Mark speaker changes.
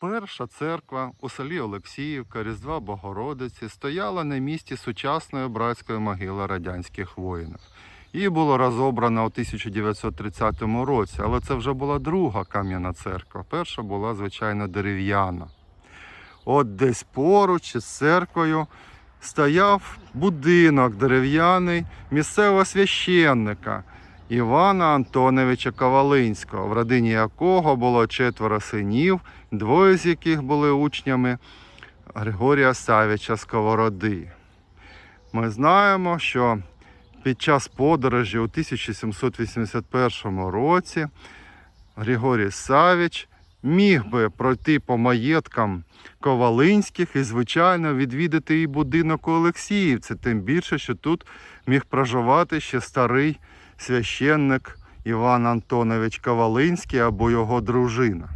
Speaker 1: Перша церква у селі Олексіївка Різдва Богородиці стояла на місці сучасної братської могили радянських воїнів. Її було розобрано у 1930 році, але це вже була друга кам'яна церква. Перша була, звичайно, дерев'яна. От десь поруч із церквою стояв будинок дерев'яний місцевого священника Івана Антоновича Ковалинського, в родині якого було четверо синів, двоє з яких були учнями Григорія Савіча Сковороди. Ми знаємо, що під час подорожі у 1781 році Григорій Савіч міг би пройти по маєткам Ковалинських і, звичайно, відвідати і будинок у Олексіївці, тим більше, що тут міг проживати ще старий священник Іван Антонович Ковалинський або його дружина.